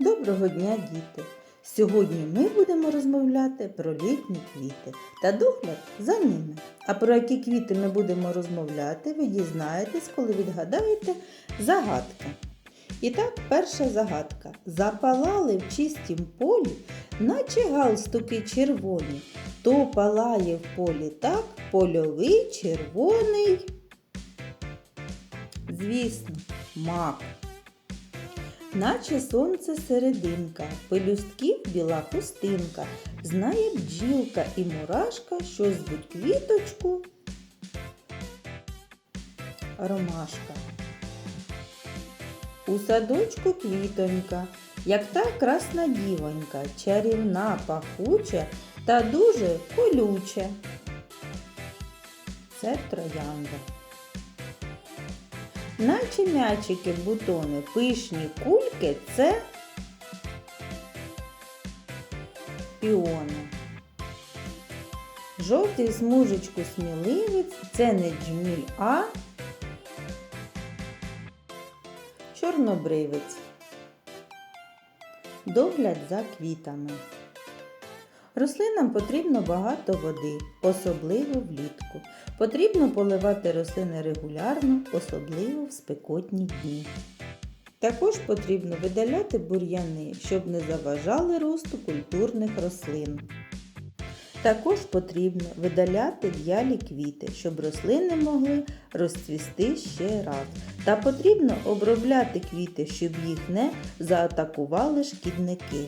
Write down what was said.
Доброго дня, діти! Сьогодні ми будемо розмовляти про літні квіти та догляд за ними. А про які квіти ми будемо розмовляти, ви дізнаєтесь, коли відгадаєте загадки. І так, перша загадка. Запалали в чистім полі, наче галстуки червоні. То палає в полі так, польовий червоний. Звісно, мак наче сонце серединка, пелюстків біла хустинка, знає бджілка і мурашка, що звуть квіточку. Ромашка. У садочку квітонька, як та красна дівонька, чарівна, пахуча та дуже колюча. Це троянда. Наче м'ячики бутони, пишні кульки це піони. Жовтий смужечку сміливець це не джміль, а чорнобривець. Догляд за квітами. Рослинам потрібно багато води, особливо влітку. Потрібно поливати рослини регулярно, особливо в спекотні дні. Також потрібно видаляти бур'яни, щоб не заважали росту культурних рослин. Також потрібно видаляти в'ялі квіти, щоб рослини могли розцвісти ще раз. Та потрібно обробляти квіти, щоб їх не заатакували шкідники.